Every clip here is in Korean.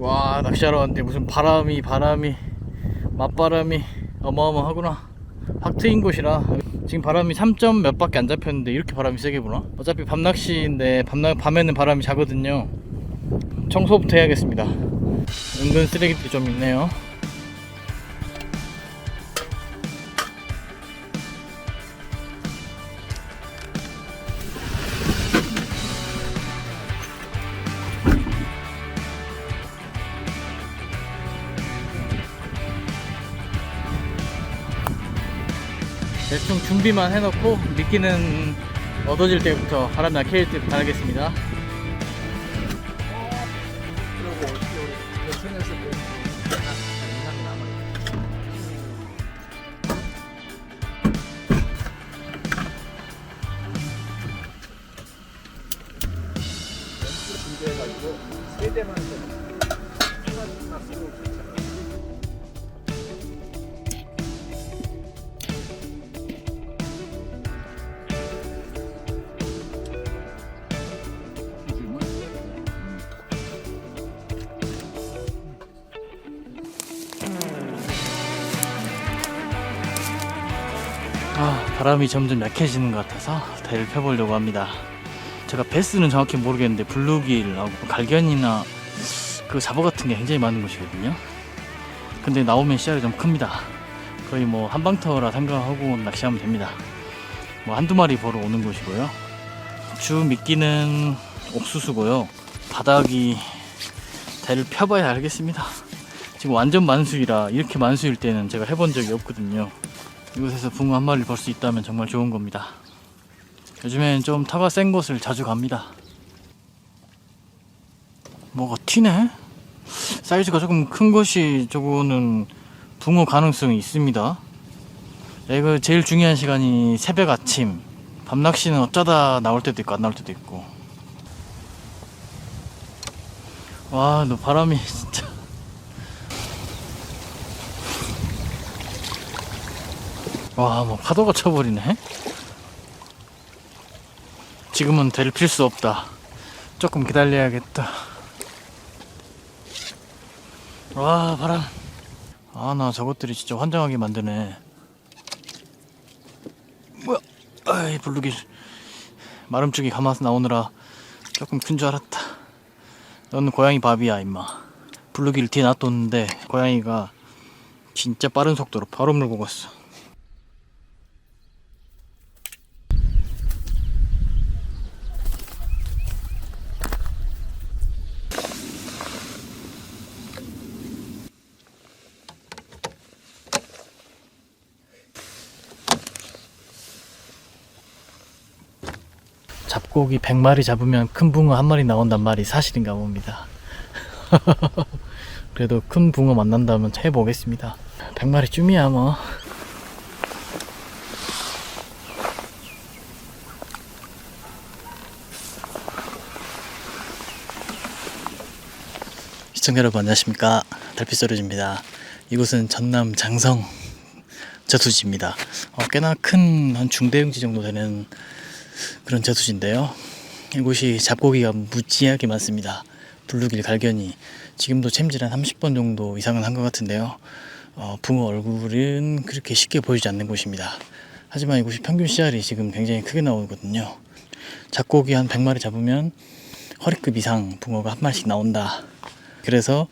와 낚시하러 왔는데 무슨 바람이 바람이 맞바람이 어마어마하구나. 확 트인 곳이라. 지금 바람이 3점 몇 밖에 안 잡혔는데 이렇게 바람이 세게 부나? 어차피 밤낚시인데 밤, 밤에는 바람이 자거든요. 청소부터 해야겠습니다. 은근 쓰레기들이 좀 있네요 대충 준비만 해놓고 미끼는 얻어질 때부터 바람 나게 할 때부터 하겠습니다. 준비해가지고 아, 바람이 점점 약해지는 것 같아서 대를 펴보려고 합니다. 제가 베스는 정확히 모르겠는데 블루길하고 갈견이나 그 잡어 같은 게 굉장히 많은 곳이거든요. 근데 나오면 씨알이 좀 큽니다. 거의 뭐 한방터라 생각하고 낚시하면 됩니다. 뭐 한두 마리 보러 오는 곳이고요. 주 미끼는 옥수수고요. 바닥이 대를 펴봐야 알겠습니다. 지금 완전 만수이라 이렇게 만수일 때는 제가 해본 적이 없거든요. 이곳에서 붕어 한 마리를 볼수 있다면 정말 좋은 겁니다. 요즘엔 좀 타가 센 곳을 자주 갑니다. 뭐가 튀네? 사이즈가 조금 큰 것이 저거는 붕어 가능성이 있습니다. 이거 제일 중요한 시간이 새벽 아침. 밤 낚시는 어쩌다 나올 때도 있고 안 나올 때도 있고. 와, 너 바람이 진짜. 와, 뭐 파도가 쳐버리네. 지금은 대를 필수 없다. 조금 기다려야겠다. 와, 바람. 아, 나 저것들이 진짜 환장하게 만드네. 뭐야? 아이, 블루길. 마름쪽이 감아서 나오느라 조금 큰 줄 알았다. 너는 고양이 밥이야, 임마. 블루길 뒤에 놔뒀는데, 고양이가 진짜 빠른 속도로 바로 물고 갔어. 잡고기 100마리 잡으면 큰 붕어 한 마리 나온단 말이 사실인가 봅니다. 그래도 큰 붕어 만난다면 해보겠습니다. 100마리 쯤이야 뭐. 시청자 여러분 안녕하십니까 달빛소리입니다. 이곳은 전남 장성 저수지입니다. 어, 꽤나 큰 한 중대형지 정도 되는 그런 저수지인데요. 이곳이 잡고기가 무지하게 많습니다. 블루길 갈견이 지금도 챔질 한 30번 정도 이상은 한 것 같은데요. 어, 붕어 얼굴은 그렇게 쉽게 보이지 않는 곳입니다. 하지만 이곳이 평균 씨알이 지금 굉장히 크게 나오거든요. 잡고기 한 100마리 잡으면 허리급 이상 붕어가 한 마리씩 나온다. 그래서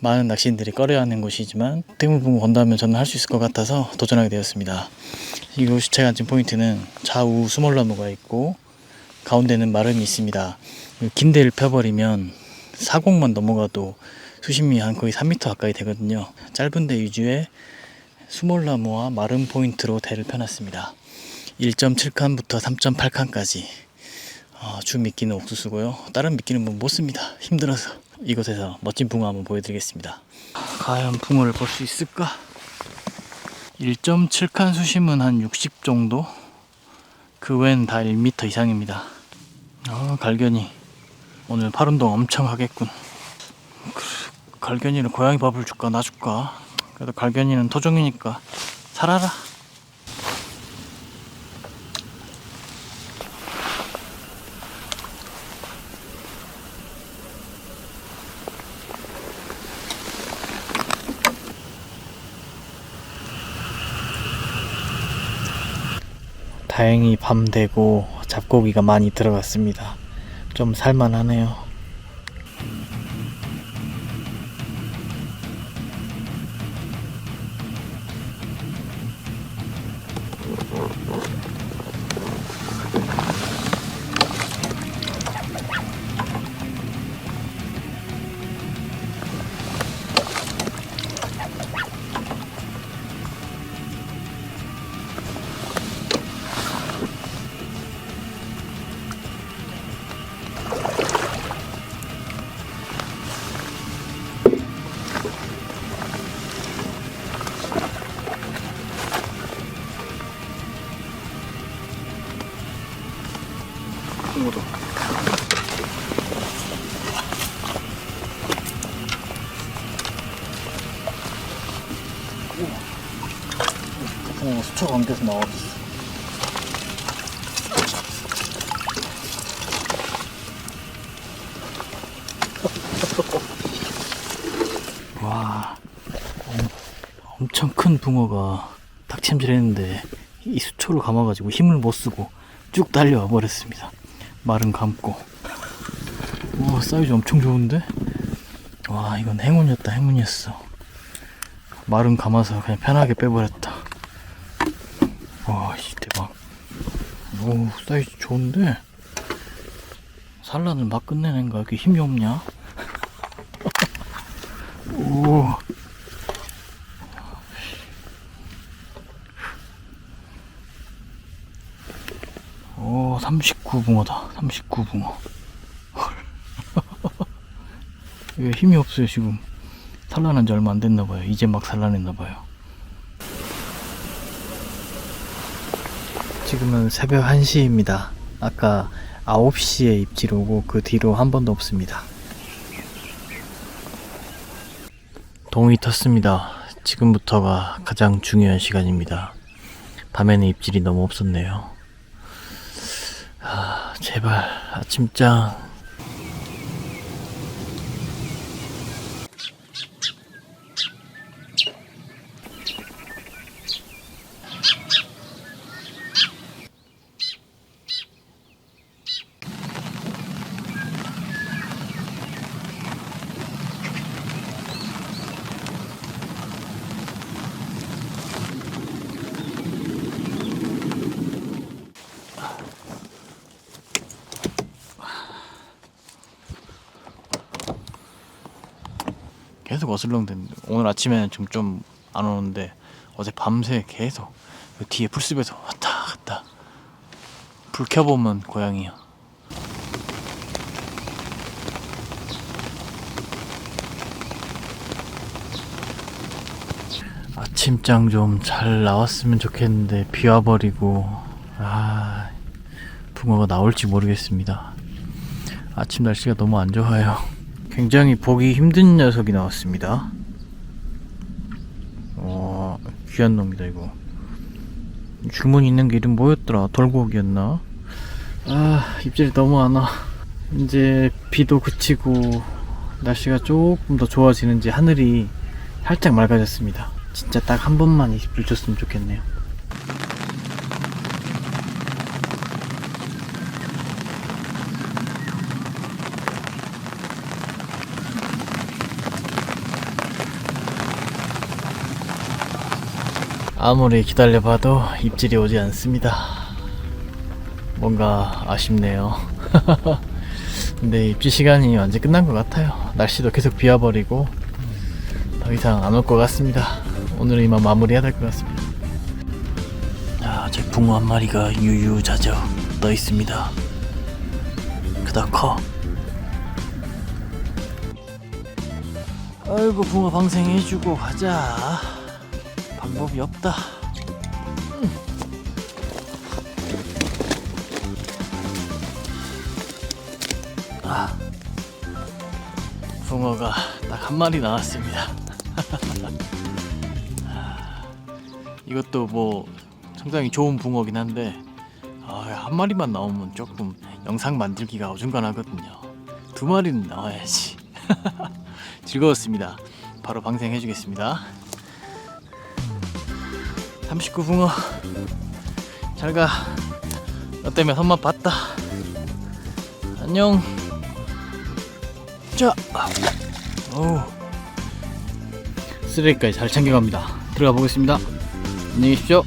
많은 낚시인들이 꺼려하는 곳이지만 대물붕어 건다면 저는 할 수 있을 것 같아서 도전하게 되었습니다. 이곳 제가 앉은 포인트는 좌우 수몰나무가 있고 가운데는 마름이 있습니다. 긴 대를 펴버리면 사곡만 넘어가도 수심이 한 거의 3m 가까이 되거든요. 짧은 대 위주의 수몰나무와 마름 포인트로 대를 펴놨습니다. 1.7칸부터 3.8칸까지 어, 주 미끼는 옥수수고요. 다른 미끼는 뭐 못 씁니다. 힘들어서 이곳에서 멋진 붕어 한번 보여드리겠습니다. 과연 붕어를 볼 수 있을까? 1.7칸 수심은 한 60 정도? 그 외엔 다 1m 이상입니다. 아, 갈견이. 오늘 팔 운동 엄청 하겠군. 그, 갈견이는 고양이 밥을 줄까, 나 줄까? 그래도 갈견이는 토종이니까 살아라. 다행히 밤 되고 잡고기가 많이 들어갔습니다. 좀 살만하네요. 어 수초 감겨서 나왔어. 와, 엄- 엄청 큰 붕어가 닭침질 했는데 이 수초를 감아가지고 힘을 못 쓰고 쭉 달려와 버렸습니다. 말은 감고. 와 사이즈 엄청 좋은데? 와 이건 행운이었다 행운이었어. 말은 감아서 그냥 편하게 빼버렸다. 와씨 대박. 오 사이즈 좋은데? 산란을 막 끝내는 거야. 이렇게 힘이 없냐? 오. 오, 39붕어다. 39붕어. 왜 힘이 없어요, 지금. 산란한 지 얼마 안 됐나봐요. 이제 막 산란했나봐요. 지금은 새벽 1시입니다. 아까 9시에 입질 오고 그 뒤로 한 번도 없습니다. 동이 텄습니다. 지금부터가 가장 중요한 시간입니다. 밤에는 입질이 너무 없었네요. 아, 제발 아침장. 계속 어슬렁대는데 오늘 아침에는 좀 좀 안 오는데 어제 밤새 계속 그 뒤에 풀숲에서 왔다 갔다 불 켜보면 고양이야. 아침장 좀 잘 나왔으면 좋겠는데 비 와버리고 아 붕어가 나올지 모르겠습니다. 아침 날씨가 너무 안 좋아요 굉장히 보기 힘든 녀석이 나왔습니다. 와, 귀한 놈이다, 이거. 주문 있는 게 이름 뭐였더라? 돌고기였나? 아, 입질이 너무 안 와. 이제 비도 그치고, 날씨가 조금 더 좋아지는지 하늘이 살짝 맑아졌습니다. 진짜 딱 한 번만 입질 줬으면 좋겠네요. 아무리 기다려봐도 입질이 오지 않습니다. 뭔가 아쉽네요. 근데 입질 시간이 완전 끝난 것 같아요. 날씨도 계속 비와버리고 더 이상 안 올 것 같습니다. 오늘은 이만 마무리해야 될 것 같습니다. 자, 제 붕어 한 마리가 유유자적 떠 있습니다. 그다 커. 아이고 붕어 방생해주고 가자. 방법이 없다. 아, 붕어가 딱 한 마리 나왔습니다. 아, 이것도 뭐 상당히 좋은 붕어긴 한데 아, 한 마리만 나오면 조금 영상 만들기가 어중간하거든요. 두 마리는 나와야지. 즐거웠습니다. 바로 방생해주겠습니다. 39붕어. 잘가. 너 때문에 손맛 봤다. 안녕. 자. 오. 쓰레기까지 잘 챙겨갑니다. 들어가 보겠습니다. 안녕히 계십시오